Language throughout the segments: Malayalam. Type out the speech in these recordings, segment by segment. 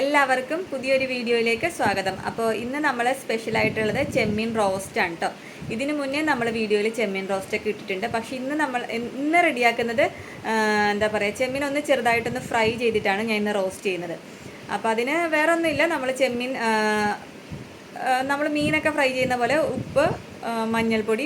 എല്ലാവർക്കും പുതിയൊരു വീഡിയോയിലേക്ക് സ്വാഗതം. അപ്പോൾ ഇന്ന് നമ്മൾ സ്പെഷ്യലായിട്ടുള്ളത് ചെമ്മീൻ റോസ്റ്റ് ആണ് കേട്ടോ ഇതിനു മുന്നേ നമ്മൾ വീഡിയോയിൽ ചെമ്മീൻ റോസ്റ്റ് ഒക്കെ ഇട്ടിട്ടുണ്ട്. പക്ഷേ ഇന്ന് നമ്മൾ ഇന്ന് റെഡിയാക്കുന്നത് എന്താ പറയുക ചെമ്മീൻ ഒന്ന് ചെറുതായിട്ടൊന്ന് ഫ്രൈ ചെയ്തിട്ടാണ് ഞാൻ ഇന്ന് റോസ്റ്റ് ചെയ്യുന്നത്. അപ്പോൾ അതിന് വേറെ ഒന്നുമില്ല നമ്മൾ ചെമ്മീൻ നമ്മൾ മീനൊക്കെ ഫ്രൈ ചെയ്യുന്ന പോലെ ഉപ്പ് മഞ്ഞൾപ്പൊടി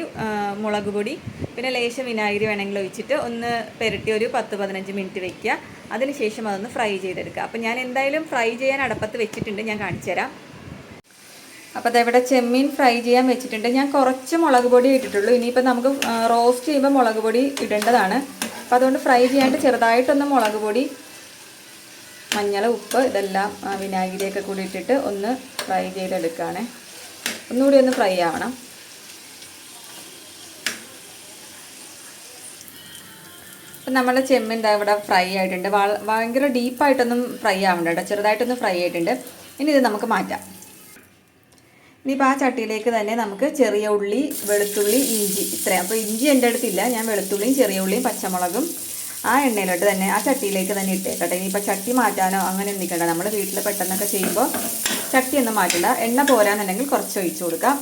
മുളക് പൊടി പിന്നെ ലേശം വിനാഗിരി വേണമെങ്കിൽ ഒഴിച്ചിട്ട് ഒന്ന് പെരട്ടി ഒരു പത്ത് പതിനഞ്ച് മിനിറ്റ് വെക്കുക. അതിനുശേഷം അതൊന്ന് ഫ്രൈ ചെയ്തെടുക്കുക. അപ്പോൾ ഞാൻ എന്തായാലും ഫ്രൈ ചെയ്യാൻ അടപ്പത്ത് വെച്ചിട്ടുണ്ട്. ഞാൻ കാണിച്ചു തരാം. അപ്പോൾ അതെവിടെ ചെമ്മീൻ ഫ്രൈ ചെയ്യാൻ വെച്ചിട്ടുണ്ട്. ഞാൻ കുറച്ച് മുളക് പൊടി ഇട്ടിട്ടുള്ളൂ. ഇനിയിപ്പോൾ നമുക്ക് റോസ്റ്റ് ചെയ്യുമ്പോൾ മുളക് പൊടി ഇടേണ്ടതാണ്. അപ്പോൾ അതുകൊണ്ട് ഫ്രൈ ചെയ്യാണ്ട് ചെറുതായിട്ടൊന്ന് മുളക് പൊടി മഞ്ഞൾ ഉപ്പ് ഇതെല്ലാം വിനാഗിരിയൊക്കെ കൂടി ഇട്ടിട്ട് ഒന്ന് ഫ്രൈ ചെയ്തെടുക്കുകയാണ്. ഒന്നുകൂടി ഒന്ന് ഫ്രൈ ആവണം. അപ്പം നമ്മുടെ ചെമ്മിന്റെ ഇവിടെ ഫ്രൈ ആയിട്ടുണ്ട്. ഭയങ്കര ഡീപ്പായിട്ടൊന്നും ഫ്രൈ ആവണ്ട കേട്ടോ. ചെറുതായിട്ടൊന്നും ഫ്രൈ ആയിട്ടുണ്ട്. ഇനി ഇത് നമുക്ക് മാറ്റാം. ഇനിയിപ്പോൾ ആ ചട്ടിയിലേക്ക് തന്നെ നമുക്ക് ചെറിയ ഉള്ളി വെളുത്തുള്ളി ഇഞ്ചി ഇത്രയും. അപ്പോൾ ഇഞ്ചി എന്റെ അടുത്തില്ല. ഞാൻ വെളുത്തുള്ളിയും ചെറിയ ഉള്ളിയും പച്ചമുളകും ആ എണ്ണയിലോട്ട് തന്നെ ആ ചട്ടിയിലേക്ക് തന്നെ ഇട്ടേക്കട്ടെ. ഇനിയിപ്പോൾ ചട്ടി മാറ്റാനോ അങ്ങനെ നിൽക്കണ്ട നമ്മൾ വീട്ടിൽ പെട്ടെന്നൊക്കെ ചെയ്യുമ്പോൾ ചട്ടി ഒന്നും മാറ്റണ്ട. എണ്ണ പോരാന്നുണ്ടെങ്കിൽ കുറച്ച് ഒഴിച്ചു കൊടുക്കാം.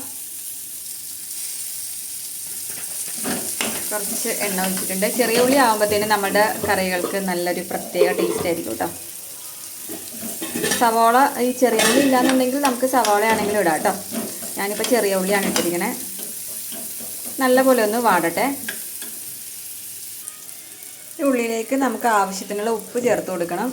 കുറച്ച് എണ്ണ ഒഴിച്ചിട്ടുണ്ട്. ചെറിയ ഉള്ളി ആകുമ്പോഴത്തേനും നമ്മുടെ കറികൾക്ക് നല്ലൊരു പ്രത്യേക ടേസ്റ്റ് ആയിരിക്കും കേട്ടോ സവോള ഈ ചെറിയ ഉള്ളി ഇല്ലാന്നുണ്ടെങ്കിൽ നമുക്ക് സവോള ആണെങ്കിലും ഇടാം കേട്ടോ ഞാനിപ്പോൾ ചെറിയ ഉള്ളിയാണ് ഇട്ടിരിക്കണേ. നല്ലപോലെ ഒന്ന് വാടട്ടെ. ഉള്ളിയിലേക്ക് നമുക്ക് ആവശ്യത്തിനുള്ള ഉപ്പ് ചേർത്ത് കൊടുക്കണം.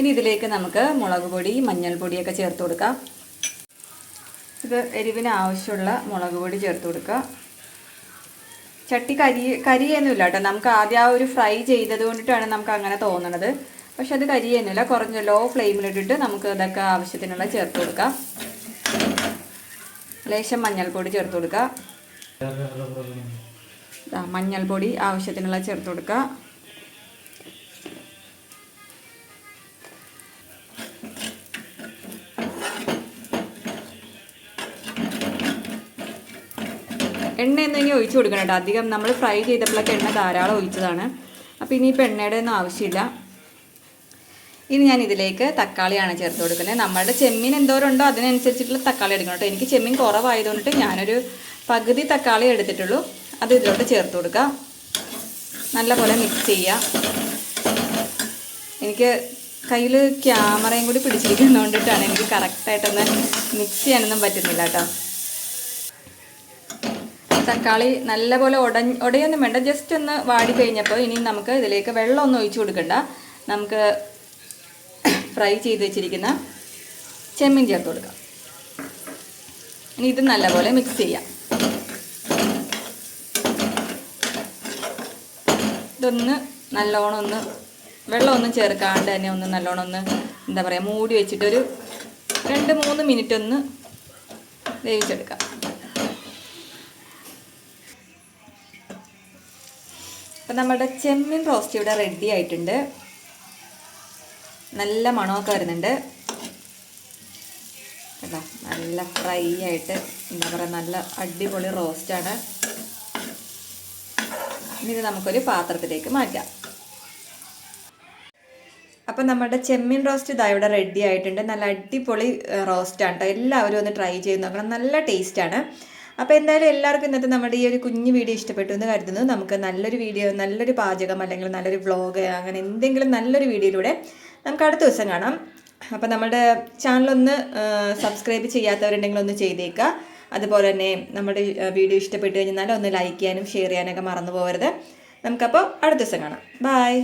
ഇനി ഇതിലേക്ക് നമുക്ക് മുളക് പൊടി മഞ്ഞൾപ്പൊടിയൊക്കെ ചേർത്ത് കൊടുക്കാം. ഇത് എരിവിന് ആവശ്യമുള്ള മുളക് പൊടി ചേർത്ത് കൊടുക്കുക. ചട്ടി കരി കരിയൊന്നുമില്ല കേട്ടോ. നമുക്ക് ആദ്യം ആ ഒരു ഫ്രൈ ചെയ്തത് കൊണ്ടിട്ടാണ് നമുക്ക് അങ്ങനെ തോന്നണത്. പക്ഷെ അത് കരിയൊന്നുമില്ല. കുറഞ്ഞ ലോ ഫ്ലെയിമിലിട്ടിട്ട് നമുക്ക് ഇതൊക്കെ ആവശ്യത്തിനുള്ള ചേർത്ത് കൊടുക്കാം. ലേശം മഞ്ഞൾപ്പൊടി ചേർത്ത് കൊടുക്കുക. മഞ്ഞൾപ്പൊടി ആവശ്യത്തിനുള്ള ചേർത്ത് കൊടുക്കുക. എണ്ണയൊന്നും ഇനി ഒഴിച്ചു കൊടുക്കണം കേട്ടോ. അധികം നമ്മൾ ഫ്രൈ ചെയ്തപ്പോഴൊക്കെ എണ്ണ ധാരാളം ഒഴിച്ചതാണ്. അപ്പോൾ ഇനിയിപ്പോൾ എണ്ണയുടെ ഒന്നും ആവശ്യമില്ല. ഇനി ഞാൻ ഇതിലേക്ക് തക്കാളിയാണ് ചേർത്ത് കൊടുക്കുന്നത്. നമ്മളുടെ ചെമ്മീൻ എന്തോരുണ്ടോ അതിനനുസരിച്ചിട്ടുള്ള തക്കാളി എടുക്കണം കേട്ടോ. എനിക്ക് ചെമ്മീൻ കുറവായതുകൊണ്ട് ഞാനൊരു പകുതി തക്കാളി എടുത്തിട്ടുള്ളൂ. അത് ഇതിലോട്ട് ചേർത്ത് കൊടുക്കുക നല്ലപോലെ മിക്സ് ചെയ്യുക എനിക്ക് കയ്യിൽ ക്യാമറയും കൂടി പിടിച്ചിരിക്കുന്നതുകൊണ്ടിട്ടാണ് എനിക്ക് കറക്റ്റായിട്ടൊന്ന് മിക്സ് ചെയ്യാനൊന്നും പറ്റുന്നില്ല കേട്ടോ. തക്കാളി നല്ലപോലെ ഉടഞ്ഞ് ഉടയൊന്നും വേണ്ട. ജസ്റ്റ് ഒന്ന് വാടി കഴിഞ്ഞപ്പോൾ ഇനി നമുക്ക് ഇതിലേക്ക് വെള്ളമൊന്നും ഒഴിച്ചു കൊടുക്കണ്ട. നമുക്ക് ഫ്രൈ ചെയ്ത് വെച്ചിരിക്കുന്ന ചെമ്മീൻ ചേർത്ത് കൊടുക്കാം. ഇനി ഇത് നല്ലപോലെ മിക്സ് ചെയ്യാം. ഇതൊന്ന് നല്ലോണം ഒന്ന് വെള്ളമൊന്നും ചേർക്കാണ്ട് തന്നെ ഒന്ന് നല്ലോണം ഒന്ന് എന്താ പറയുക മൂടി വെച്ചിട്ടൊരു രണ്ട് മൂന്ന് മിനിറ്റ് ഒന്ന് വേവിച്ചെടുക്കാം. അപ്പം നമ്മുടെ ചെമ്മീൻ റോസ്റ്റ് ഇവിടെ റെഡി ആയിട്ടുണ്ട്. നല്ല മണമൊക്കെ വരുന്നുണ്ട്. കേട്ടോ നല്ല ഫ്രൈ ആയിട്ട് എന്താ പറയുക നല്ല അടിപൊളി റോസ്റ്റാണ് ഇനി നമുക്കൊരു പാത്രത്തിലേക്ക് മാറ്റാം. അപ്പം നമ്മുടെ ചെമ്മീൻ റോസ്റ്റ് ഇതാ ഇവിടെ റെഡി ആയിട്ടുണ്ട്. നല്ല അടിപൊളി റോസ്റ്റാണ് കേട്ടോ എല്ലാവരും ഒന്ന് ട്രൈ ചെയ്ത് നോക്കണം. നല്ല ടേസ്റ്റാണ് അപ്പോൾ എന്തായാലും എല്ലാവർക്കും ഇന്നത്തെ നമ്മുടെ ഈ ഒരു കുഞ്ഞു വീഡിയോ ഇഷ്ടപ്പെട്ടു എന്ന് കരുതുന്നു. നമുക്ക് നല്ലൊരു വീഡിയോ നല്ലൊരു പാചകം അല്ലെങ്കിൽ നല്ലൊരു വ്ളോഗ് അങ്ങനെ എന്തെങ്കിലും നല്ലൊരു വീഡിയോയിലൂടെ നമുക്ക് അടുത്ത ദിവസം കാണാം. അപ്പോൾ നമ്മുടെ ചാനലൊന്ന് സബ്സ്ക്രൈബ് ചെയ്യാത്തവരുണ്ടെങ്കിൽ ഒന്ന് ചെയ്തേക്കുക അതുപോലെ തന്നെ നമ്മുടെ വീഡിയോ ഇഷ്ടപ്പെട്ടു കഴിഞ്ഞാൽ ഒന്ന് ലൈക്ക് ചെയ്യാനും ഷെയർ ചെയ്യാനൊക്കെ മറന്നു പോകരുത്. നമുക്കപ്പോൾ അടുത്ത ദിവസം കാണാം. ബായ്